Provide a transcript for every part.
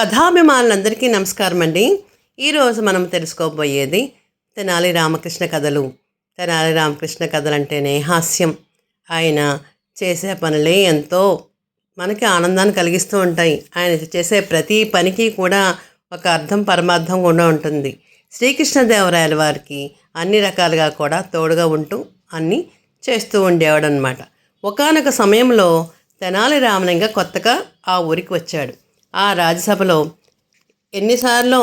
కథాభిమానులందరికీ నమస్కారం అండి ఈరోజు మనం తెలుసుకోబోయేది తెనాలి రామకృష్ణ కథలు. తెనాలి రామకృష్ణ కథలు అంటేనే హాస్యం. ఆయన చేసే పనులే ఎంతో మనకి ఆనందాన్ని కలిగిస్తూ ఉంటాయి. ఆయన చేసే ప్రతి పనికి కూడా ఒక అర్థం పరమార్థం కూడా ఉంటుంది. శ్రీకృష్ణదేవరాయల వారికి అన్ని రకాలుగా కూడా తోడుగా ఉంటూ అన్నీ చేస్తూ ఉండేవాడు అనమాట ఒకనొక సమయంలో తెనాలి రామలింగ కొత్తగా ఆ ఊరికి వచ్చాడు. ఆ రాజ్యసభలో ఎన్నిసార్లు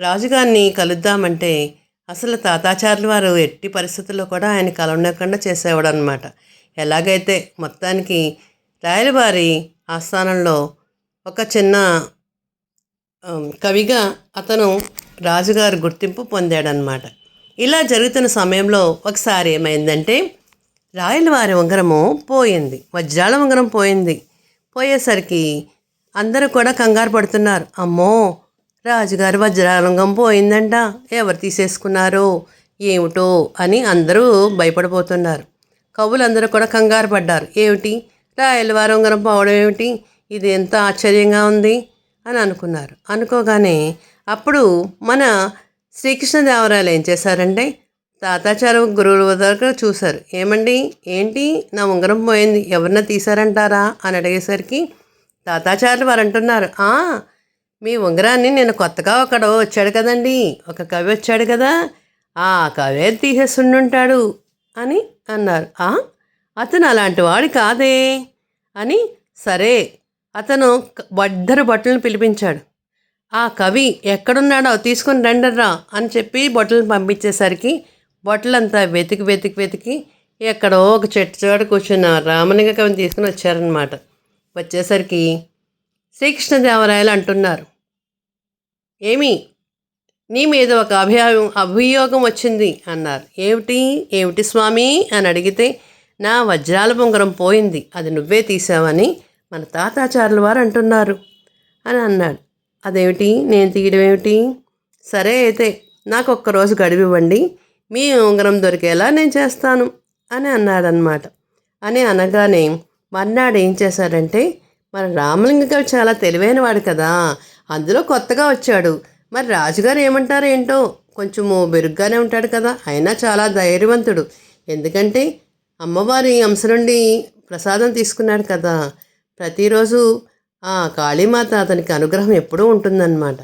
రాజుగారిని కలుద్దామంటే అసలు తాతాచార్యుల వారు ఎట్టి పరిస్థితుల్లో కూడా ఆయన కలవనకుండా చేసేవాడు అనమాట ఎలాగైతే మొత్తానికి రాయలవారి ఆస్థానంలో ఒక చిన్న కవిగా అతను రాజుగారు గుర్తింపు పొందాడనమాట ఇలా జరుగుతున్న సమయంలో ఒకసారి ఏమైందంటే రాయలవారి ఉంగరము పోయింది. వజ్రాల ఉంగరం పోయింది. పోయేసరికి అందరూ కూడా కంగారు పడుతున్నారు. అమ్మో రాజుగారి వజ్రాలంగం పోయిందంట. ఎవరు తీసేసుకున్నారో? ఏమిటో అని అందరూ భయపడిపోతున్నారు కవులందరూ కూడా కంగారు పడ్డారు. ఏమిటి? రాయలవారు ఉంగరం పోవడం ఏమిటి? ఇది ఎంత ఆశ్చర్యంగా ఉంది అని అనుకున్నారు. అనుకోగానే అప్పుడు మన శ్రీకృష్ణదేవరాయలు ఏం చేశారంటే తాతాచార్య గురువుల దగ్గర చూశారు. ఏమండి? ఏంటి? నా ఉంగరం పోయింది. ఎవరిన తీశారంటారా? అని అడిగేసరికి తాతాచార్యులు వారు అంటున్నారు మీ ఉంగరాన్ని నేను కొత్తగా ఒకడు వచ్చాడు కదండి ఒక కవి వచ్చాడు కదా ఆ కవే తీసేసుండుంటాడు అని అన్నారు. "ఆ, అతను అలాంటి వాడు కాదే అని సరే అతను క- ఇద్దరు బట్టలను పిలిపించాడు. ఆ కవి ఎక్కడున్నాడో తీసుకొని రండర్రా అని చెప్పి బొట్టలను పంపించేసరికి బొట్టలంతా వెతికి వెతికి వెతికి ఎక్కడో ఒక చెట్టు చాడు కూర్చున్న రామలింగ కవిని తీసుకుని వచ్చారనమాట వచ్చేసరికి శ్రీకృష్ణదేవరాయలు అంటున్నారు. ఏమి? నీ మీద ఒక అభియోగం అభియోగం వచ్చింది అన్నారు. ఏమిటి? ఏమిటి స్వామి? అని అడిగితే నా వజ్రాల బొంగరం పోయింది. అది నువ్వే తీసావని మన తాతాచారుల వారు అంటున్నారు అని అన్నాడు. అదేమిటి? నేను తీయడం ఏమిటి? సరే అయితే నాకు ఒక్కరోజు గడివివ్వండి మీ ఉంగరం దొరికేలా నేను చేస్తాను అని అన్నాడనమాట అని అనగానే మర్నాడు ఏం చేశాడంటే మన రామలింగ గారు చాలా తెలివైన వాడు కదా అందులో కొత్తగా వచ్చాడు. మరి రాజుగారు ఏమంటారు ఏంటో కొంచెము బెరుగ్గానే ఉంటాడు కదా అయినా చాలా ధైర్యవంతుడు. ఎందుకంటే అమ్మవారి అంశ నుండి ప్రసాదం తీసుకున్నాడు కదా ప్రతిరోజు ఆ కాళీమాత అతనికి అనుగ్రహం ఎప్పుడూ ఉంటుందన్నమాట.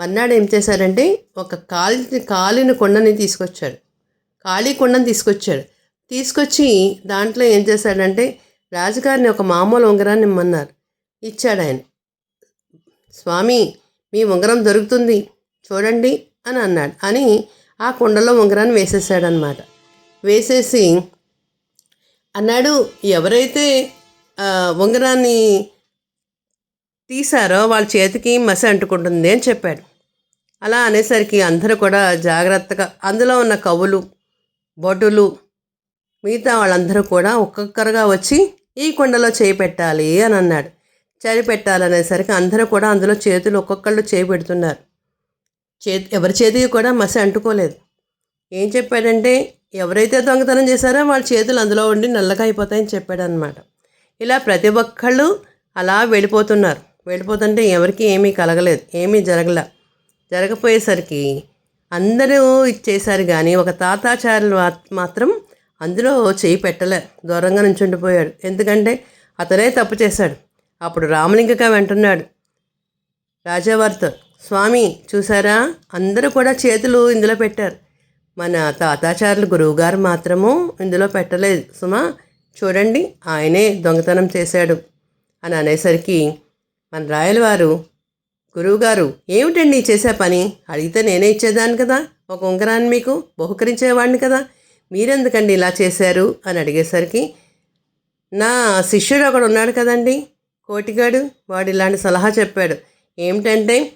మర్నాడు ఏం చేశారంటే ఒక కాలి కాలిన కొండని తీసుకొచ్చాడు. ఖాళీ కొండని తీసుకొచ్చాడు. తీసుకొచ్చి దాంట్లో ఏం చేశాడంటే రాజుగారిని ఒక మామూలు ఉంగరాన్ని ఇమ్మన్నారు. ఇచ్చాడు ఆయన. స్వామి మీ ఉంగరం దొరుకుతుంది. చూడండి అని అన్నాడు. అని ఆ కుండలో ఉంగరాన్ని వేసేసాడనమాట వేసేసి అన్నాడు ఎవరైతే ఉంగరాన్ని తీశారో వాళ్ళ చేతికి మసి అంటుకుంటుంది అని చెప్పాడు. అలా అనేసరికి అందరూ కూడా జాగ్రత్తగా అందులో ఉన్న కవులు భటులు మిగతా వాళ్ళందరూ కూడా ఒక్కొక్కరుగా వచ్చి ఈ కుండలో చేయి పెట్టాలి అని అన్నాడు. చేయి పెట్టాలనేసరికి అందరూ కూడా అందులో చేతులు ఒక్కొక్కళ్ళు చేయి పెడుతున్నారు. చేతి ఎవరి చేతికి కూడా మసి అంటుకోలేదు. ఏం చెప్పాడంటే ఎవరైతే దొంగతనం చేశారో వాళ్ళ చేతులు అందులో ఉండి నల్లగా అయిపోతాయని చెప్పాడనమాట ఇలా ప్రతి ఒక్కళ్ళు అలా వెళ్ళిపోతున్నారు. వెళ్ళిపోతుంటే ఎవరికి ఏమీ కలగలేదు ఏమీ జరగల జరగపోయేసరికి అందరూ ఇచ్చేశారు కానీ ఒక తాతాచారులు మాత్రం అందులో చేయి పెట్టలే దూరంగా నుంచుండిపోయాడు ఎందుకంటే అతనే తప్పు చేశాడు. అప్పుడు రామలింగక వెంటున్నాడు. రాజావారితో స్వామి చూసారా అందరూ కూడా చేతులు ఇందులో పెట్టారు. మన తాతాచారులు గురువుగారు మాత్రము ఇందులో పెట్టలేదు. సుమా చూడండి ఆయనే దొంగతనం చేశాడు. అని అనేసరికి మన రాయలవారు గురువుగారు ఏమిటండి చేసే పని? అడిగితే నేనే ఇచ్చేదాన్ని కదా? ఒక ఉంగరాన్ని మీకు బహుకరించేవాడిని కదా? మీరెందుకండి ఇలా చేశారు? అని అడిగేసరికి నా శిష్యుడు ఒకడు ఉన్నాడు కదండి కోటిగాడు. వాడు ఇలాంటి సలహా చెప్పాడు. ఏమిటంటే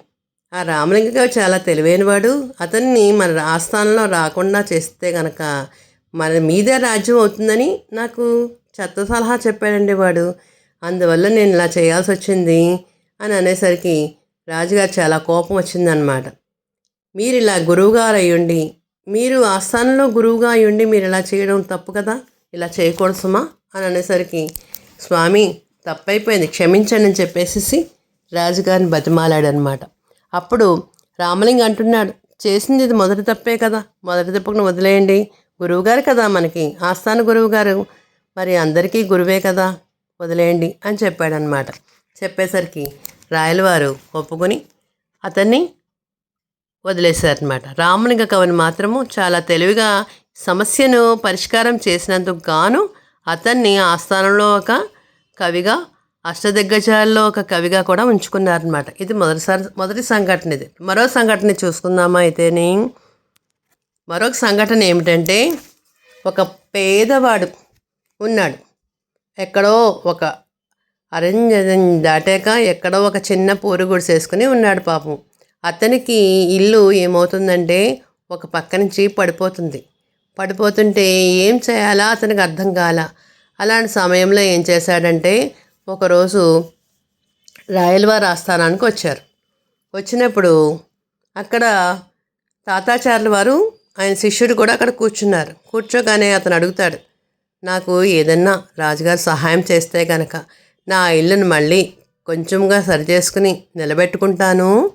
ఆ రామలింగ గారు చాలా తెలివైనవాడు. అతన్ని మన ఆస్థానంలో రాకుండా చేస్తే గనక మన మీదే రాజ్యం అవుతుందని నాకు చెత్త సలహా చెప్పాడండి వాడు. అందువల్ల నేను ఇలా చేయాల్సి వచ్చింది అని అనేసరికి రాజుగారు చాలా కోపం వచ్చిందనమాట మీరు ఇలా గురువుగారు అయ్యుండి మీరు ఆస్థానంలో గురువుగా ఉండి మీరు ఇలా చేయడం తప్పు కదా? ఇలా చేయకూడదు సుమా అని అనేసరికి స్వామి తప్పైపోయింది. క్షమించండి అని చెప్పేసి రాజుగారిని బతిమాలాడనమాట. అప్పుడు రామలింగ అంటున్నాడు చేసింది ఇది మొదటి తప్పే కదా? మొదటి తప్పుకుని వదిలేయండి. గురువుగారు కదా మనకి. ఆస్థాన గురువు గారు మరి అందరికీ గురువే కదా? వదిలేయండి అని చెప్పాడనమాట. చెప్పేసరికి రాయలవారు ఒప్పుకొని అతన్ని వదిలేశారనమాట రామలింగ కవిని మాత్రము చాలా తెలివిగా సమస్యను పరిష్కారం చేసినందుకు గాను అతన్ని ఆస్థానంలో ఒక కవిగా అష్టదిగ్గజాల్లో ఒక కవిగా కూడా ఉంచుకున్నారనమాట ఇది మొదటిసారి మొదటి సంఘటన ఇది. మరో సంఘటన చూసుకుందామా అయితేని. మరొక సంఘటన ఏమిటంటే ఒక పేదవాడు ఉన్నాడు. ఎక్కడో ఒక అరణ్యం దాటాక ఎక్కడో ఒక చిన్న పూరు గుడిసేసుకుని ఉన్నాడు పాపం. అతనికి ఇల్లు ఏమవుతుందంటే ఒక పక్క నుంచి పడిపోతుంది. పడిపోతుంటే ఏం చేయాలా? అతనికి అర్థం కాల. అలాంటి సమయంలో ఏం చేశాడంటే ఒకరోజు రాయలవారి ఆస్థానానికి వచ్చారు. వచ్చినప్పుడు అక్కడ తాతాచార్యుల వారు ఆయన శిష్యుడు కూడా అక్కడ కూర్చున్నారు. కూర్చోగానే అతను అడుగుతాడు నాకు ఏదన్నా రాజుగారు సహాయం చేస్తే కనుక నా ఇల్లును మళ్ళీ కొంచెంగా సరి చేసుకుని నిలబెట్టుకుంటాను.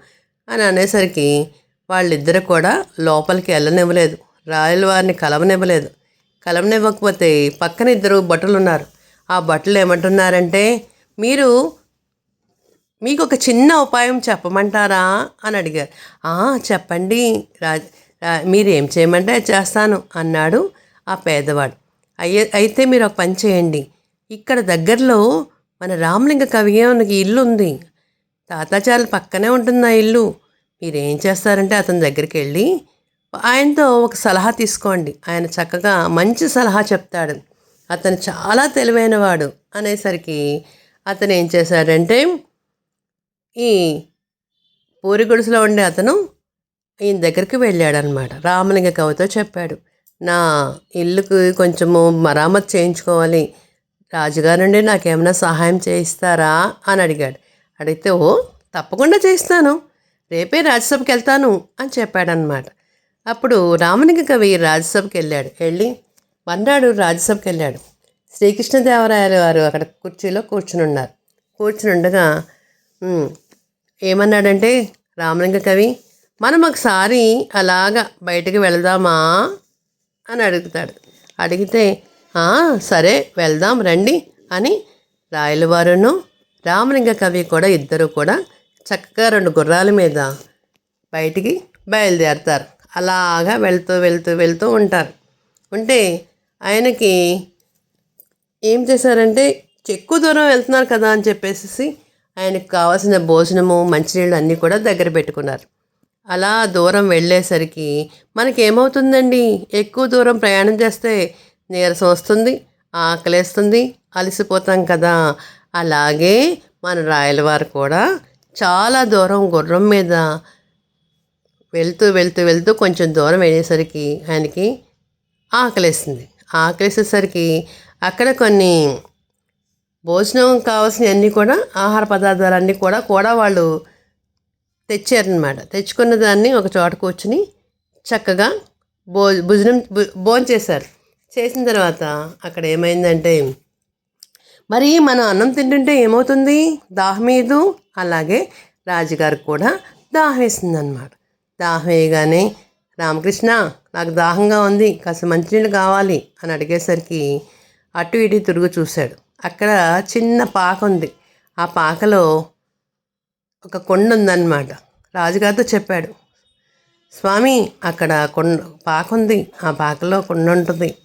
అని అనేసరికి వాళ్ళిద్దరు కూడా లోపలికి వెళ్ళనివ్వలేదు. రాయల వారిని కలవనివ్వలేదు. కలవనివ్వకపోతే పక్కన ఇద్దరు భటులు ఉన్నారు ఆ భటులు ఏమంటున్నారంటే మీరు మీకు ఒక చిన్న ఉపాయం చెప్పమంటారా? అని అడిగారు. చెప్పండి. రా- మీరు ఏం చేయమంటే అది చేస్తాను అన్నాడు ఆ పేదవాడు. అయ్యే అయితే మీరు ఒక పని చేయండి. ఇక్కడ దగ్గరలో మన రామలింగ కవికి ఇల్లు ఉంది తాతాచారులు పక్కనే ఉంటుంది ఆ ఇల్లు? మీరేం చేస్తారంటే అతని దగ్గరికి వెళ్ళి ఆయనతో ఒక సలహా తీసుకోండి. ఆయన చక్కగా మంచి సలహా చెప్తాడు. అతను చాలా తెలివైనవాడు అనేసరికి అతను ఏం చేశాడంటే ఈ పూరి గుడిసెలో ఉండే అతను ఈయన దగ్గరికి వెళ్ళాడనమాట రామలింగ కవితో చెప్పాడు నా ఇల్లుకు కొంచెము మరామతు చేయించుకోవాలి. రాజుగారు నుండి నాకేమైనా సహాయం చేయిస్తారా? అని అడిగాడు. అడిగితే ఓ తప్పకుండా చేస్తాను రేపే రాజ్యసభకి వెళ్తాను అని చెప్పాడనమాట అప్పుడు రామలింగ కవి రాజ్యసభకి వెళ్ళాడు. వెళ్ళి మన్నాడు రాజ్యసభకి వెళ్ళాడు. శ్రీకృష్ణదేవరాయలు వారు అక్కడ కుర్చీలో కూర్చుని ఉన్నారు. కూర్చుని ఉండగా ఏమన్నాడంటే రామలింగ కవి మనం ఒకసారి అలాగా బయటకు వెళదామా? అని అడుగుతాడు. అడిగితే సరే వెళ్దాం రండి అని రాయలవారును రామలింగ కవి కూడా ఇద్దరు కూడా చక్కగా రెండు గుర్రాల మీద బయటికి బయలుదేరతారు. అలాగా వెళ్తూ వెళ్తూ వెళ్తూ ఉంటారు. ఉంటే ఆయనకి ఏం చేశారంటే ఎక్కువ దూరం వెళ్తున్నారు కదా అని చెప్పేసి ఆయనకు కావాల్సిన భోజనము మంచినీళ్ళు అన్నీ కూడా దగ్గర పెట్టుకున్నారు. అలా దూరం వెళ్ళేసరికి మనకేమవుతుందండి? ఎక్కువ దూరం ప్రయాణం చేస్తే నీరసం వస్తుంది ఆకలేస్తుంది అలసిపోతాం కదా అలాగే మన రాయలవారు కూడా చాలా దూరం గుర్రం మీద వెళ్తూ వెళ్తూ వెళ్తూ కొంచెం దూరం వెళ్ళేసరికి ఆయనకి ఆకలేసింది. ఆకలేసేసరికి అక్కడ కొన్ని భోజనం కావాల్సినవన్నీ కూడా ఆహార పదార్థాలన్నీ కూడా కూడా వాళ్ళు తెచ్చారనమాట తెచ్చుకున్న దాన్ని ఒక చోట కూర్చుని చక్కగా భో భోజనం భోజనం చేశారు చేసిన తర్వాత అక్కడ ఏమైందంటే మరి మనం అన్నం తింటుంటే ఏమవుతుంది? దాహమేదు. అలాగే రాజుగారికి కూడా దాహం అనమాట దాహం వేయగానే రామకృష్ణ నాకు దాహంగా ఉంది కాస్త మంచినీళ్ళు కావాలి అని అడిగేసరికి అటు ఇటు తిరుగు చూశాడు. అక్కడ చిన్న పాక ఉంది. ఆ పాకలో ఒక కొండ ఉందన్నమాట. రాజుగారితో చెప్పాడు స్వామి అక్కడ కొండ పాక ఉంది. ఆ పాకలో కొండ ఉంటుంది.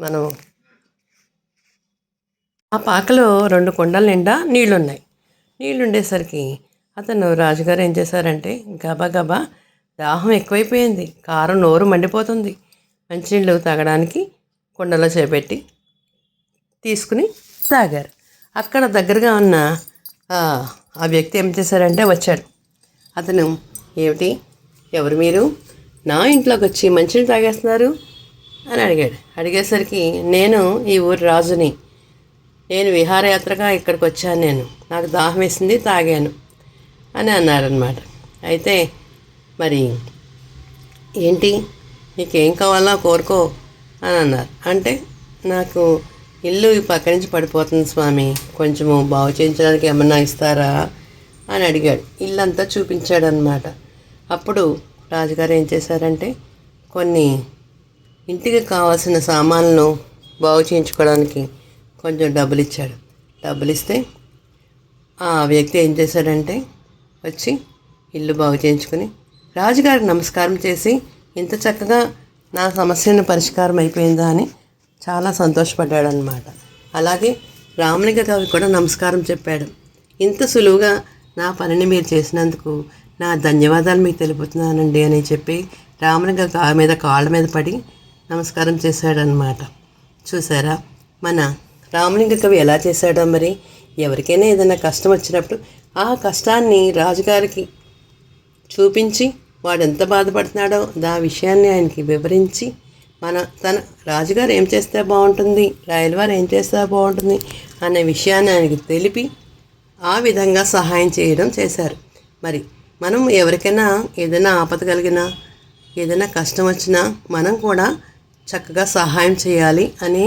మనం ఆ పాకలో రెండు కొండల నిండా నీళ్ళున్నాయి ఉన్నాయి అతను రాజుగారు ఏం చేశారంటే గబా గబా దాహం ఎక్కువైపోయింది. కారం నోరు మండిపోతుంది. మంచినీళ్ళు తాగడానికి కుండలో చేపెట్టి తీసుకుని తాగారు. అక్కడ దగ్గరగా ఉన్న ఆ, ఆ వ్యక్తి ఏం చేశారంటే వచ్చాడు. అతను ఏమిటి? ఎవరు మీరు? నా ఇంట్లోకి వచ్చి మంచినీళ్ళు తాగేస్తున్నారు? అని అడిగాడు. అడిగేసరికి నేను ఈ ఊరి రాజుని నేను విహారయాత్రగా ఇక్కడికి వచ్చాను నేను. నాకు దాహం వేసింది తాగాను అని అన్నారనమాట అయితే మరి ఏంటి? నీకేం కావాలో కోరుకో అని అన్నారు. అంటే నాకు ఇల్లు ఈ పక్క నుంచి పడిపోతుంది స్వామి. కొంచెము బాగు చేయించడానికి ఏమన్నా ఇస్తారా అని అడిగాడు. ఇల్లంతా చూపించాడనమాట అప్పుడు రాజుగారు ఏం చేశారంటే కొన్ని ఇంటికి కావాల్సిన సామాన్లను బాగు చేయించుకోవడానికి కొంచెం డబ్బులు ఇచ్చాడు డబ్బులు ఇస్తే ఆ వ్యక్తి ఏం చేశాడంటే వచ్చి ఇల్లు బాగు చేయించుకుని రాజుగారికి నమస్కారం చేసి ఇంత చక్కగా నా సమస్యను పరిష్కారం అయిపోయిందా అని చాలా సంతోషపడ్డాడనమాట అలాగే రామలింగ కవి కూడా నమస్కారం చెప్పాడు. ఇంత సులువుగా నా పనిని మీరు చేసినందుకు నా ధన్యవాదాలు మీకు తెలుపుతున్నానండి అని చెప్పి రామలింగ కవి మీద కాళ్ళ మీద పడి నమస్కారం చేశాడనమాట చూసారా? మన రామలింగ కవి ఎలా చేశాడో మరి? ఎవరికైనా ఏదైనా కష్టం వచ్చినప్పుడు ఆ కష్టాన్ని రాజుగారికి చూపించి వాడు ఎంత బాధపడుతున్నాడో దా విషయాన్ని ఆయనకి వివరించి మన తన రాజుగారు ఏం చేస్తే బాగుంటుంది? రాయలవారు ఏం చేస్తే బాగుంటుంది? అనే విషయాన్ని ఆయనకి తెలిపి ఆ విధంగా సహాయం చేయడం చేశారు. మరి మనం ఎవరికైనా ఏదైనా ఆపద కలిగినా ఏదైనా కష్టం వచ్చినా మనం కూడా చక్కగా సహాయం చేయాలి అని